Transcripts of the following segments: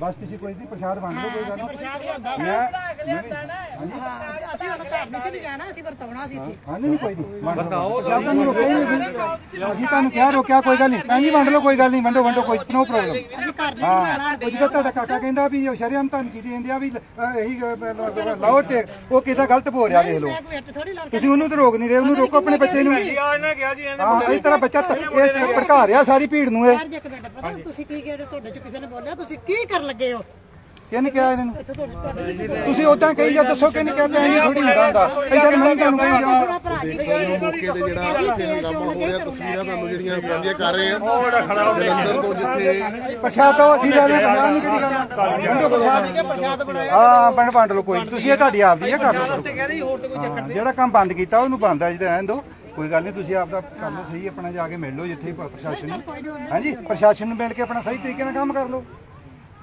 ਬਸ ਤੁਸੀਂ ਕੋਈ ਨਹੀਂ ਪ੍ਰਸ਼ਾਦ ਵੰਡ ਲਓ ਕੋਈ ਗੱਲ ਅਸੀਂ ਨਹੀਂ। ਪ੍ਰਸ਼ਾਦ ਲਿਆਂਦਾ ਸੀ ਅਸੀਂ ਹੁਣ ਘਰ ਨਹੀਂ ਸੀ ਲਿਜਾਣਾ ਅਸੀਂ ਵਰਤਾਉਣਾ ਸੀ ਇੱਥੇ। ਹਾਂ ਨਹੀਂ ਕੋਈ ਨਹੀਂ। ਲਓ ਤੁਹਾਨੂੰ ਰੋਕਿਆ ਨਹੀਂ ਅਸੀਂ। ਤੁਹਾਨੂੰ ਕਿਹਾ ਰੋਕਿਆ ਕੋਈ ਗੱਲ ਨਹੀਂ। ਭੈਣ ਜੀ ਵੰਡ ਲਓ ਕੋਈ ਗੱਲ ਨਹੀਂ ਵੰਡੋ ਵੰਡੋ ਕੋਈ ਨੋ ਪ੍ਰੋਬਲਮ। ਅਸੀਂ ਘਰ ਨਹੀਂ ਸੀ ਹਾਂ ਉਹ ਜਦੋਂ ਤੁਹਾਡਾ ਕਾਕਾ ਕਹਿੰਦਾ ਵੀ ਸ਼ਰਿਆਮ ਤੁਹਾਨੂੰ ਕੀ ਦਿੰਦੇ ਆ ਵੀ ਇਹੀ ਲਾਓ ਤੇ ਉਹ ਕਿਹਦਾ ਗਲਤ ਬੋਲ ਰਿਹਾ ਦੇਖ ਲਓ। ਤੁਸੀਂ ਉਹਨੂੰ ਤੇ ਰੋਕ ਨਹੀਂ ਰਹੇ ਉਹਨੂੰ ਰੋਕੋ ਆਪਣੇ ਬੱਚੇ ਨੂੰ। ਹਾਂ ਇਸ ਤਰ੍ਹਾਂ ਬੱਚਾ ਭੜਕਾ ਰਿਹਾ ਸਾਰੀ ਭੀੜ ਨੂੰ ਇਹ। ਬਾਹਰ ਜੇ ਇੱਕ ਮਿੰਟ ਪਤਾ ਤੁਸੀਂ ਕੀ ਕਿਹੜੇ ਤੁਹਾਡੇ ਚ ਕਿਸੇ ਨੇ ਬੋਲਿਆ ਤੁਸੀਂ ਕੀ ਕਰਨ ਲੱਗੇ ਹੋ? ਕਿਹਨੇ ਕਿਹਾ ਇਹਨਾਂ ਨੂੰ? ਤੁਸੀਂ ਉਦਾਂ ਕਹੀ ਜਾ ਦੱਸੋ ਕਿਹਨੇ ਕਹਿੰਦੇ ਐਂ ਥੋੜੀ ਹੁੰਦਾ ਹੁੰਦਾ। ਇਦਾਂ ਮੈਂ ਤੁਹਾਨੂੰ ਕਹੀ ਭਰਾ ਜੀ ਮੌਕੇ ਤੇ ਜਿਹੜਾ ਇੱਥੇ ਹੰਗਾਮਾ ਹੋ ਰਿਹਾ ਤਸਵੀਰਾਂ ਤੁਹਾਨੂੰ ਜਿਹੜੀਆਂ ਸਾਂਝੀਆਂ ਕਰ ਰਹੇ ਆ ਜਲੰਧਰ ਤੋਂ ਜਿੱਥੇ ਪ੍ਰਸ਼ਾਦ ਦੋ ਅਸੀਂ ਲੈ ਪ੍ਰਸ਼ਾਦ ਨਹੀਂ ਕਿਹੜੀ ਗੱਲ ਪ੍ਰਸ਼ਾਦ ਹਾਂ ਬਣ ਵੰਡ ਲਓ ਕੋਈ। ਤੁਸੀਂ ਇਹ ਤੁਹਾਡੀ ਆਪਦੀ ਹੈ ਕਰ ਲਓ ਜਿਹੜਾ ਕੰਮ ਬੰਦ ਕੀਤਾ ਉਹਨੂੰ ਬੰਦ ਆ ਜਿਹੜਾ ਰਹਿਣ ਦਿਓ। ਕੋਈ ਗੱਲ ਨਹੀਂ ਤੁਸੀਂ ਆਪਦਾ ਕਰ ਲਓ ਸਹੀ ਆਪਣਾ ਜਾ ਕੇ ਮਿਲ ਲਓ ਜਿੱਥੇ ਪ੍ਰਸ਼ਾਸਨ ਹਾਂਜੀ ਪ੍ਰਸ਼ਾਸਨ ਨੂੰ ਮਿਲ ਕੇ ਆਪਣਾ ਸਹੀ ਤਰੀਕੇ ਨਾਲ ਕੰਮ ਕਰ ਲਓ।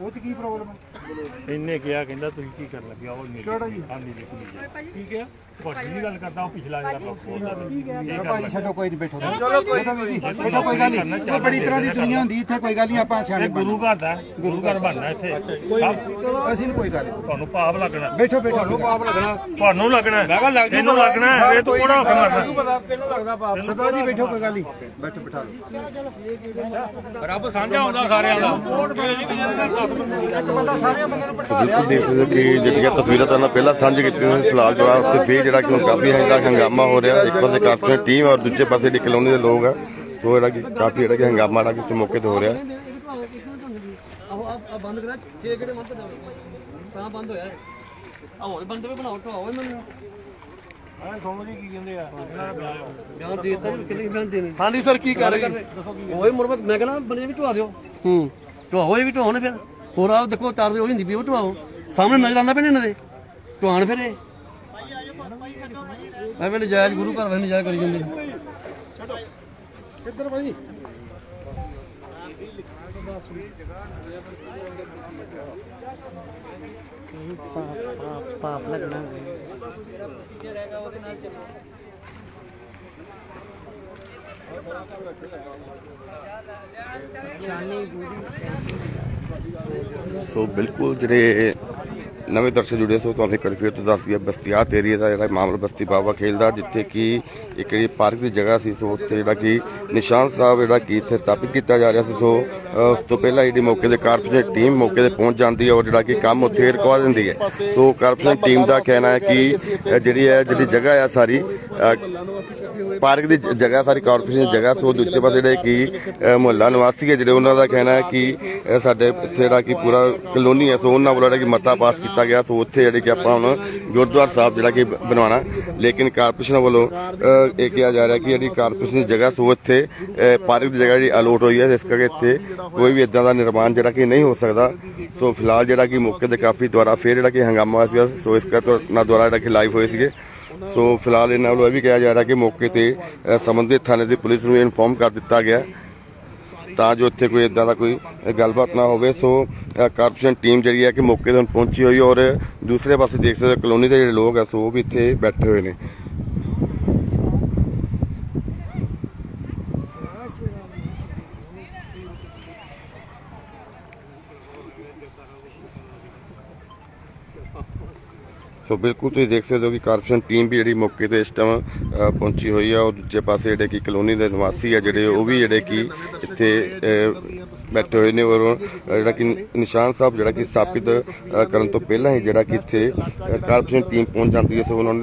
ਉਹ ਚ ਕੀ ਪ੍ਰੋਬਲਮ ਹੈ? ਇਹਨੇ ਕਿਹਾ ਕਹਿੰਦਾ ਤੁਸੀਂ ਕੀ ਕਰਨ ਲੱਗੇ? ਉਹ ਨਹੀਂ ਕਿਹੜਾ ਜੀ? ਆਂਦੀ ਦੀ ਕੁੜੀ ਕੀ ਕਿਹਾ ਤੁਹਾਡੀ ਨਹੀਂ ਗੱਲ ਕਰਦਾ ਉਹ ਪਿਛਲਾ ਚਲੋ ਭਾਜੀ ਛੱਡੋ ਕੋਈ ਨਹੀਂ ਬੈਠੋ। ਚਲੋ ਕੋਈ ਨਹੀਂ। ਬੈਠੋ ਕੋਈ ਗੱਲ ਨਹੀਂ। ਇਹ ਬੜੀ ਤਰ੍ਹਾਂ ਦੀ ਦੁਨੀਆ ਹੁੰਦੀ ਇੱਥੇ ਕੋਈ ਗੱਲ ਨਹੀਂ ਆਪਾਂ ਸਿਆਣੇ ਗੁਰੂ ਘਰ ਦਾ ਗੁਰੂ ਘਰ ਬਣਨਾ ਇੱਥੇ। ਅਸੀਂ ਨੂੰ ਕੋਈ ਗੱਲ ਨਹੀਂ। ਤੁਹਾਨੂੰ ਪਾਪ ਲੱਗਣਾ। ਬੈਠੋ ਬੈਠੋ। ਤੁਹਾਨੂੰ ਪਾਪ ਤੁਹਾਨੂੰ ਲੱਗਣਾ ਤੈਨੂੰ ਲੱਗਣਾ ਹੈ, ਇਹ ਤੂੰ ਕੋਣਾ ਹੁਕਮ ਕਰਨਾ ਸਰਦਾਰ ਜੀ ਬੈਠੋ ਕੋਈ ਗੱਲ ਨਹੀਂ। ਬੈਠੋ ਬਿਠਾ ਲਓ। ਰੱਬ ਸਾਂਝਾ ਹੁੰਦਾ ਸਾਰਿਆਂ ਦਾ। ਇੱਕ ਬੰਦਾ ਸਾਰਿਆਂ ਬੰਦਿਆਂ ਨੂੰ ਭੜਕਾ ਰਿਹਾ ਦੇਖ ਸਕਦੇ ਹੋ ਕਿ ਜਿਹੜੀਆਂ ਤਸਵੀਰਾਂ ਤੁਹਾਨੂੰ ਪਹਿਲਾਂ ਸਾਂਝੀ ਕੀਤੀਆਂ ਸੀ ਫਿਲਹਾਲ ਜਵਾਬ ਤੇ ਫੇਰ ਜਿਹੜਾ ਕਿ ਹੁਣ ਕਾਫੀ ਹੈਗਾ ਹੰਗਾਮਾ ਹੋ ਰਿਹਾ ਇੱਕ ਪਾਸੇ ਕਾਰਪੋਰੇਸ਼ਨ ਟੀਮ ਔਰ ਦੂਜੇ ਪਾਸੇ ਜਿਹੜੀ ਕਲੋਨੀ ਦੇ ਲੋਕ ਆ ਸੋ ਜਿਹੜਾ ਕਿ ਕਾਫੀ ਜਿਹੜਾ ਕਿ ਹੰਗਾਮਾ ਜਿਹੜਾ ਕਿ ਮੌਕੇ ਤੇ ਹੋ ਰਿਹਾ। ਆਹੋ ਆ ਬੰਦ ਕਰਾ ਛੇ ਕਿਹੜੇ ਬੰਦ ਤਾਂ ਬੰਦ ਹੋਇਆ ਆ ਹੋਰ ਬੰਦੇ ਵੀ ਬਣਾਓ ਢਾਓ ਇਹਨਾਂ ਨੂੰ। ਹਾਂ ਸੁਣੋ ਜੀ ਕੀ ਕਹਿੰਦੇ ਆ। ਬਿਆਨ ਦੇ ਦਿੱਤਾ ਜੀ ਕਿੰਨੇ ਬਿਆਨ ਦੇਣੇ। ਹਾਂਜੀ ਸਰ ਕੀ ਕਰ ਰਹੇ? ਹੋਏ ਮੁਰਮਤ ਮੈਂ ਕਹਿੰਦਾ ਬੰਦੇ ਵੀ ਢਵਾ ਦਿਓ। ਹੂੰ। ਢਵਾਓ ਇਹ ਵੀ ਢਵਾਉਣ ਫਿਰ। ਹੋਰ ਆ ਦੇਖੋ, ਚਾਰ ਦੇ ਉਹੀ ਹੁੰਦੀ ਵੀ ਉਹ ਢਵਾਓ ਸਾਹਮਣੇ ਨਜ਼ਰ ਆਉਂਦਾ ਪੈਣੇ ਇਹਨਾਂ ਦੇ। ਢਵਾਣ ਫਿਰ। ਇਹ ਐਵੇਂ ਨਜਾਇਜ਼ ਗੁਰੂ ਘਰ ਵਿੱਚ ਨਜਾਇਜ਼ ਕਰੀ ਜਾਂਦੇ। ਇੱਧਰ ਭਾਜੀ? ਸੋ ਬਿਲਕੁਲ ਜਿਹੜੇ ਨਵੇਂ ਦਰਸ਼ਕ ਜੁੜੇ ਸੋ ਤੁਹਾਨੂੰ ਇੱਕ ਵਾਰ ਫਿਰ ਤੋਂ ਦੱਸ ਦਈਏ ਬਸਤੀਆਤ ਏਰੀਆ ਦਾ ਜਿਹੜਾ ਮਾਮਲਾ ਬਸਤੀ ਬਾਬਾ ਖੇਲ ਦਾ ਜਿੱਥੇ ਕਿ ਇੱਕ ਜਿਹੜੀ ਪਾਰਕ ਦੀ ਜਗ੍ਹਾ ਸੀ, ਸੋ ਉੱਥੇ ਜਿਹੜਾ ਕਿ ਨਿਸ਼ਾਨ ਸਾਹਿਬ ਜਿਹੜਾ ਕਿ ਇੱਥੇ ਸਥਾਪਿਤ ਕੀਤਾ ਜਾ ਰਿਹਾ ਸੀ, ਸੋ ਉਸ ਤੋਂ ਪਹਿਲਾਂ ਜਿਹੜੀ ਮੌਕੇ ਦੇ ਕਾਰਪੋਰੇਸ਼ਨ ਟੀਮ ਮੌਕੇ ਤੇ ਪਹੁੰਚ ਜਾਂਦੀ ਹੈ ਔਰ ਜਿਹੜਾ ਕਿ ਕੰਮ ਉੱਥੇ ਰੁਕਵਾ ਦਿੰਦੀ ਹੈ। ਸੋ ਕਾਰਪੋਰੇਸ਼ਨ ਟੀਮ ਦਾ ਕਹਿਣਾ ਹੈ ਕਿ ਜਿਹੜੀ ਹੈ, ਜਿਹੜੀ ਜਗ੍ਹਾ ਹੈ ਸਾਰੀ ਪਾਰਕ ਦੀ ਜਗ੍ਹਾ, ਸਾਰੀ ਕਾਰਪੋਰੇਸ਼ਨ ਜਗ੍ਹਾ, ਸੋ ਦੂਜੇ ਪਾਸੇ ਜਿਹੜੇ ਕਿ ਮੁਹੱਲਾ ਨਿਵਾਸੀ ਹੈ, ਜਿਹੜੇ ਉਹਨਾਂ ਦਾ ਕਹਿਣਾ ਹੈ ਕਿ ਸਾਡੇ ਇੱਥੇ ਜਿਹੜਾ ਕਿ ਪੂਰਾ ਕਲੋਨੀ ਹੈ, ਸੋ ਉਹਨਾਂ ਵੱਲੋਂ ਜਿਹੜਾ ਕਿ ਮਤਾ ਪਾਸ ਕੀਤਾ ਗਿਆ, ਸੋ ਉੱਥੇ ਜਿਹੜੇ ਕਿ ਆਪਾਂ ਹੁਣ ਗੁਰਦੁਆਰਾ ਸਾਹਿਬ ਜਿਹੜਾ ਕਿ ਬ- ਬਣਵਾਉਣਾ। ਲੇਕਿਨ ਕਾਰਪੋਰੇਸ਼ਨ ਵੱਲੋਂ ਇਹ ਕਿਹਾ ਜਾ ਰਿਹਾ ਕਿ ਜਿਹੜੀ ਕਾਰਪੋਰੇਸ਼ਨ ਦੀ ਜਗ੍ਹਾ, ਸੋ ਇੱਥੇ ਪਾਰਕ ਦੀ ਜਗ੍ਹਾ ਜਿਹੜੀ ਅਲੋਟ ਹੋਈ ਹੈ, ਇਸ ਕਰਕੇ ਇੱਥੇ ਕੋਈ ਵੀ ਇਦਾਂ ਦਾ ਨਿਰਮਾਣ ਜਿਹੜਾ ਕਿ ਨਹੀਂ ਹੋ ਸਕਦਾ। ਸੋ ਫਿਲਹਾਲ ਜਿਹੜਾ ਕਿ ਮੌਕੇ ਤੇ ਕਾਫੀ ਦੁਆਰਾ ਫੇਰ ਜਿਹੜਾ ਕਿ ਹੰਗਾਮਾ ਹੋਇਆ ਸੀਗਾ, ਸੋ ਇਸ ਕਰਕੇ ਨਾ ਦੁਆਰਾ ਜਿਹੜਾ ਕਿ ਲਾਈਵ ਹੋਏ ਸੀਗੇ। ਸੋ ਫਿਲਹਾਲ ਇਹਨਾਂ ਵੱਲੋਂ ਇਹ ਵੀ ਕਿਹਾ ਜਾ ਰਿਹਾ ਕਿ ਮੌਕੇ ਤੇ ਸੰਬੰਧਿਤ ਥਾਣੇ ਦੀ ਪੁਲਿਸ ਨੂੰ ਇਨਫੋਰਮ ਕਰ ਦਿੱਤਾ ਗਿਆ। ਤਾਂ ਜੋ ਇੱਥੇ ਕੋਈ ਇਦਾਂ ਦਾ ਕੋਈ ਗੱਲਬਾਤ ਨਾ ਹੋਵੇ। ਸੋ ਕਾਰਪੋਰੇਸ਼ਨ ਟੀਮ ਜਿਹੜੀ ਹੈ ਕਿ ਮੌਕੇ ਤੇ ਹੁਣ ਪਹੁੰਚੀ ਹੋਈ ਔਰ ਦੂਸਰੇ ਪਾਸੇ ਦੇਖ ਸਕਦੇ ਹੋ ਕਲੋਨੀ ਦੇ ਜਿਹੜੇ ਲੋਕ ਆ, ਸੋ ਉਹ ਵੀ ਇੱਥੇ ਬੈਠੇ ਹੋਏ ਨੇ। ਸੋ ਬਿਲਕੁਲ ਤੁਸੀਂ ਦੇਖ ਸਕਦੇ ਹੋ ਕਿ ਕਾਰਪੋਰੇਸ਼ਨ ਟੀਮ ਵੀ ਜਿਹੜੀ ਮੌਕੇ ਤੇ ਇਸ ਟਾਈਮ ਪਹੁੰਚੀ ਹੋਈ ਆ। ਔਰ ਦੂਜੇ ਪਾਸੇ ਜਿਹੜੇ ਕਿ ਕਲੋਨੀ ਦੇ ਨਿਵਾਸੀ ਆ ਜਿਹੜੇ, ਉਹ ਵੀ ਜਿਹੜੇ ਕਿ ਇੱਥੇ ਬੈਠੇ ਹੋਏ ਨੇ ਔਰ ਜਿਹੜਾ ਕਿ ਨਿਸ਼ਾਨ ਸਾਹਿਬ ਜਿਹੜਾ ਕਿ ਸਥਾਪਿਤ ਕਰਨ ਤੋਂ ਪਹਿਲਾਂ ਹੀ ਜਿਹੜਾ ਕਿ ਇੱਥੇ ਕਾਰਪੋਰੇਸ਼ਨ ਟੀਮ ਪਹੁੰਚ ਜਾਂਦੀ ਹੈ। ਸੋ ਉਹਨਾਂ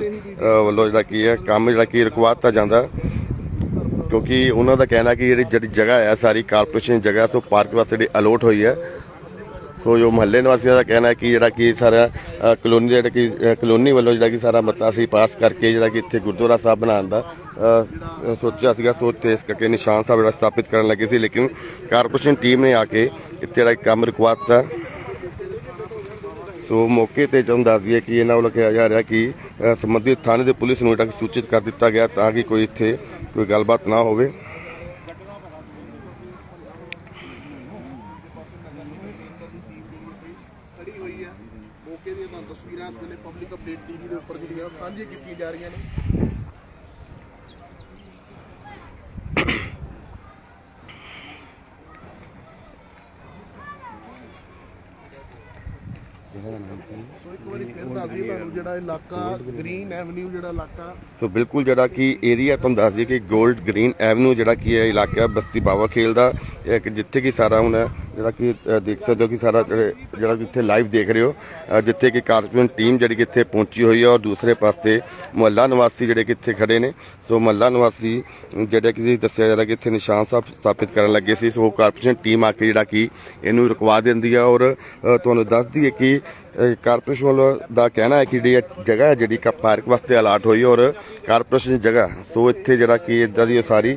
ਵੱਲੋਂ ਜਿਹੜਾ ਕੀ ਹੈ ਕੰਮ ਜਿਹੜਾ ਕਿ ਰੁਕਵਾ ਦਿੱਤਾ ਜਾਂਦਾ। ਕਿਉਂਕਿ ਉਹਨਾਂ ਦਾ ਕਹਿਣਾ ਕਿ ਜਿਹੜੀ ਜਿਹੜੀ ਜਗ੍ਹਾ ਹੈ ਸਾਰੀ ਕਾਰਪੋਰੇਸ਼ਨ ਜਗ੍ਹਾ ਤੋਂ ਪਾਰਕ ਵਾਸਤੇ ਜਿਹੜੀ ਅਲੋਟ ਹੋਈ ਹੈ ਸੋ ਜੋ ਮਹੱਲੇ ਨਿਵਾਸੀਆਂ ਦਾ ਕਹਿਣਾ ਹੈ ਕਿ ਜਿਹੜਾ ਕਿ ਸਾਰਾ ਅ, ਕਲੋਨੀ ਦਾ ਜਿਹੜਾ ਕਿ ਅ, ਕਲੋਨੀ ਵੱਲੋਂ ਜਿਹੜਾ ਕਿ ਸਾਰਾ ਮਤਾ ਸੀ ਪਾਸ ਕਰਕੇ ਜਿਹੜਾ ਕਿ ਇੱਥੇ ਗੁਰਦੁਆਰਾ ਸਾਹਿਬ ਬਣਾਉਣ ਦਾ ਅ, ਅ, ਸੋਚਿਆ ਸੀਗਾ। ਸੋ ਤੇ ਇਸ ਕਰਕੇ ਨਿਸ਼ਾਨ ਸਾਹਿਬ ਜਿਹੜਾ ਸਥਾਪਿਤ ਕਰਨ ਲੱਗੇ ਸੀ। ਲੇਕਿਨ ਕਾਰਪੋਰੇਸ਼ਨ ਟੀਮ ਨੇ ਆ ਕੇ ਇੱਥੇ ਜਿਹੜਾ ਕੰਮ ਰੁਕਵਾ ਦਿੱਤਾ ਸੋ ਮੌਕੇ ਤੇ ਤੁਹਾਨੂੰ ਦੱਸ ਦਈਏ ਕਿ ਇਹਨਾਂ ਵੱਲੋਂ ਕਿਹਾ ਜਾ ਰਿਹਾ ਕਿ ਅ, ਸੰਬੰਧਿਤ ਥਾਣੇ ਦੇ ਪੁਲਿਸ ਨੂੰ ਜਿਹੜਾ ਕਿ ਸੂਚਿਤ ਕਰ ਦਿੱਤਾ ਗਿਆ ਤਾਂ ਕਿ ਕੋਈ ਇੱਥੇ ਕੋਈ ਗੱਲਬਾਤ ਨਾ ਹੋਵੇ ਖੜੀ ਹੋਈ ਹੈ ਮੌਕੇ ਦੀਆਂ ਤੁਹਾਨੂੰ ਤਸਵੀਰਾਂ ਇਸ ਵੇਲੇ ਪਬਲਿਕ ਅਪਡੇਟ ਟੀਵੀ ਦੇ ਉੱਪਰ ਜਿਹੜੀਆਂ ਸਾਂਝੀਆਂ ਕੀਤੀਆਂ ਜਾ ਰਹੀਆਂ ਨੇ। ਸੋ ਇੱਕ ਵਾਰੀ ਫਿਰ ਦੱਸ ਦਈਏ ਤੁਹਾਨੂੰ ਜਿਹੜਾ ਇਲਾਕਾ ਗ੍ਰੀਨ ਐਵਨਿਊ ਜਿਹੜਾ ਇਲਾਕਾ ਸੋ ਬਿਲਕੁਲ ਜਿਹੜਾ ਕਿ ਏਰੀਆ ਤੁਹਾਨੂੰ ਦੱਸ ਦਈਏ ਕਿ 골ਡ ਗ੍ਰੀਨ ਐਵਨਿਊ ਜਿਹੜਾ ਕਿ ਹੈ ਇਲਾਕਾ ਬਸਤੀ ਬਾਵਾ ਖੇਲ ਦਾ ਜਿੱਥੇ ਕਿ ਸਾਰਾ ਹੁਣ ਜਿਹੜਾ ਕਿ ਦੇਖ ਸਕਦੇ ਹੋ ਕਿ ਸਾਰਾ ਜਿਹੜਾ ਕਿ ਇੱਥੇ ਲਾਈਵ ਦੇਖ ਰਹੇ ਹੋ ਜਿੱਥੇ ਕਿ ਕਾਰਪੋਰੇਸ਼ਨ ਟੀਮ ਜਿਹੜੀ ਕਿ ਇੱਥੇ ਪਹੁੰਚੀ ਹੋਈ ਹੈ ਔਰ ਦੂਸਰੇ ਪਾਸੇ ਮੁਹੱਲਾ ਨਿਵਾਸੀ ਜਿਹੜੇ ਕਿ ਇੱਥੇ ਖੜੇ ਨੇ। ਸੋ ਮੁਹੱਲਾ ਨਿਵਾਸੀ ਜਿਹੜੇ ਕਿ ਦੱਸਿਆ ਜਾ ਰਿਹਾ ਕਿ ਇੱਥੇ ਨਿਸ਼ਾਨ ਸਾਹਿਬ ਸਥਾਪਿਤ ਕਰਨ ਲੱਗੇ ਸੀ। ਸੋ ਕਾਰਪੋਰੇਸ਼ਨ ਟੀਮ ਆ ਕੇ ਜਿਹੜਾ ਕਿ ਇਹਨੂੰ ਰੁਕਵਾ ਦਿੰਦੀ ਹੈ ਔਰ ਤੁਹਾਨੂੰ ਦੱਸ ਦਈਏ ਕਿ ਕਾਰਪੋਰੇਸ਼ਨ ਵੱਲੋਂ ਦਾ ਕਹਿਣਾ ਹੈ ਕਿ ਜਿਹੜੀ ਇਹ ਜਗ੍ਹਾ ਹੈ, ਜਿਹੜੀ ਕਾ ਪਾਰਕ ਵਾਸਤੇ ਅਲਾਟ ਹੋਈ ਔਰ ਕਾਰਪੋਰੇਸ਼ਨ ਦੀ ਜਗ੍ਹਾ ਸੋ ਇੱਥੇ ਜਿਹੜਾ ਕਿ ਇਦਾਂ ਦੀ ਉਸਾਰੀ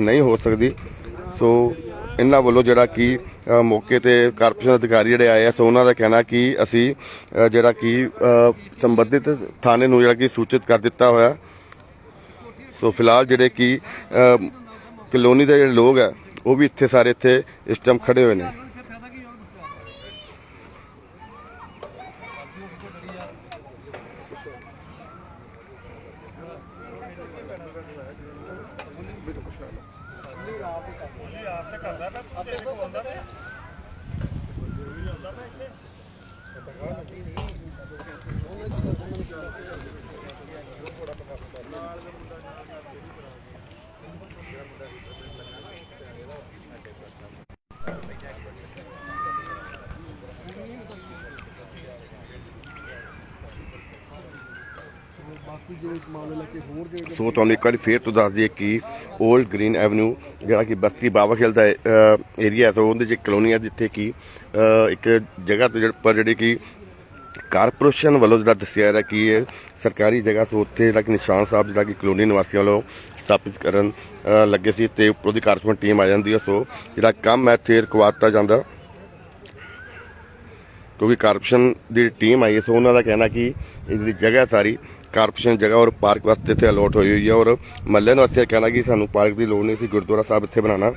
ਨਹੀਂ ਹੋ ਸਕਦੀ। ਸੋ ਇਹਨਾਂ ਵੱਲੋਂ ਜਿਹੜਾ ਕਿ ਮੌਕੇ ਤੇ ਕਾਰਪੋਰੇਸ਼ਨ ਅਧਿਕਾਰੀ ਜਿਹੜੇ ਆਏ ਆ, ਸੋ ਉਹਨਾਂ ਦਾ ਕਹਿਣਾ ਕਿ ਅਸੀਂ ਜਿਹੜਾ ਕਿ ਸੰਬੰਧਿਤ ਥਾਣੇ ਨੂੰ ਜਿਹੜਾ ਕਿ ਸੂਚਿਤ ਕਰ ਦਿੱਤਾ ਹੋਇਆ। ਸੋ ਫਿਲਹਾਲ ਜਿਹੜੇ ਕਿ ਕਲੋਨੀ ਦੇ ਜਿਹੜੇ ਲੋਕ ਆ ਉਹ ਵੀ ਇੱਥੇ ਸਾਰੇ ਇੱਥੇ ਇਸ ਟਾਈਮ ਖੜੇ ਹੋਏ ਨੇ। ਬਿਲਕੁਲ ਸ਼ਾਲਾ ਨਹੀਂ ਆਪ ਕਰਦਾ ਮੈਂ ਆਪੇ ਕੋਲ ਹੁੰਦਾ ਮੈਂ ਬਾਕੀ ਜੋ ਇਸ ਮਾਮਲੇ ਲੈ ਕੇ ਹੋਰ ਜਿਹੜੇ ਸੋ ਤੁਹਾਨੂੰ ਇੱਕ ਵਾਰੀ ਫੇਰ ਤੋਂ ਦੱਸ ਦਈਏ ਕਿ 올ਡ ਗ੍ਰੀਨ ਐਵਨਿਊ ਜਿਹੜਾ ਕਿ ਬਸਤੀ ਬਾਵਾ ਖੇਲ ਦਾ ਏਰੀਆ ਹੈ, ਸੋ ਉਹਦੇ 'ਚ ਕਲੋਨੀ ਹੈ ਜਿੱਥੇ ਕਿ ਇੱਕ ਜਗ੍ਹਾ ਤੋਂ ਪਰ ਜਿਹੜੀ ਕਿ ਕਾਰਪੋਰੇਸ਼ਨ ਵੱਲੋਂ ਜਿਹੜਾ ਦੱਸਿਆ ਜਾ ਰਿਹਾ ਕਿ ਇਹ ਸਰਕਾਰੀ ਜਗ੍ਹਾ, ਸੋ ਉੱਥੇ ਜਿਹੜਾ ਕਿ ਨਿਸ਼ਾਨ ਸਾਹਿਬ, ਜਿਹੜਾ ਕਿ ਕਲੋਨੀ ਨਿਵਾਸੀਆਂ ਵੱਲੋਂ ਸਥਾਪਿਤ ਕਰਨ ਲੱਗੇ ਸੀ ਤੇ ਉੱਪਰੋਂ ਦੀ ਕਾਰਪੋਰੇਸ਼ਨ ਟੀਮ ਆ ਜਾਂਦੀ ਹੈ, ਸੋ ਜਿਹੜਾ ਕੰਮ ਹੈ ਇੱਥੇ ਰੁਕਵਾਤਾ ਜਾਂਦਾ। ਕਿਉਂਕਿ ਕਾਰਪੋਰੇਸ਼ਨ ਦੀ ਟੀਮ ਆਈ ਹੈ, ਸੋ ਉਹਨਾਂ ਦਾ ਕਹਿਣਾ ਕਿ ਇਹ ਜਿਹੜੀ ਜਗ੍ਹਾ ਸਾਰੀ ਕਾਰਪੋਰੇਸ਼ਨ ਜਗ੍ਹਾ ਔਰ ਪਾਰਕ ਵਾਸਤੇ ਇੱਥੇ ਅਲੋਟ ਹੋਈ ਹੋਈ ਹੈ ਔਰ ਮੱਲੇ ਨੂੰ ਇੱਥੇ ਕਹਿਣਾ ਕਿ ਸਾਨੂੰ ਪਾਰਕ ਦੀ ਲੋੜ ਨਹੀਂ ਸੀ, ਗੁਰਦੁਆਰਾ ਸਾਹਿਬ ਇੱਥੇ ਬਣਾਉਣਾ।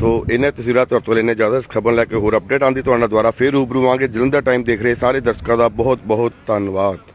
ਸੋ ਇਹਨੇ ਤਸਵੀਰਾਂ ਤੁਹਾਡੇ ਤੋਂ ਲੈਣੇ ਜ਼ਿਆਦਾ ਖਬਰ ਲੈ ਕੇ ਹੋਰ ਅਪਡੇਟ ਆਂਦੀ ਤੁਹਾਡੇ ਨਾਲ ਦੁਆਰਾ ਫੇਰ ਰੂਬਰੂ ਆਵਾਂਗੇ ਜਲੰਧਰ ਟਾਈਮ ਦੇਖ ਰਹੇ ਸਾਰੇ ਦਰਸ਼ਕਾਂ ਦਾ ਬਹੁਤ ਬਹੁਤ ਧੰਨਵਾਦ।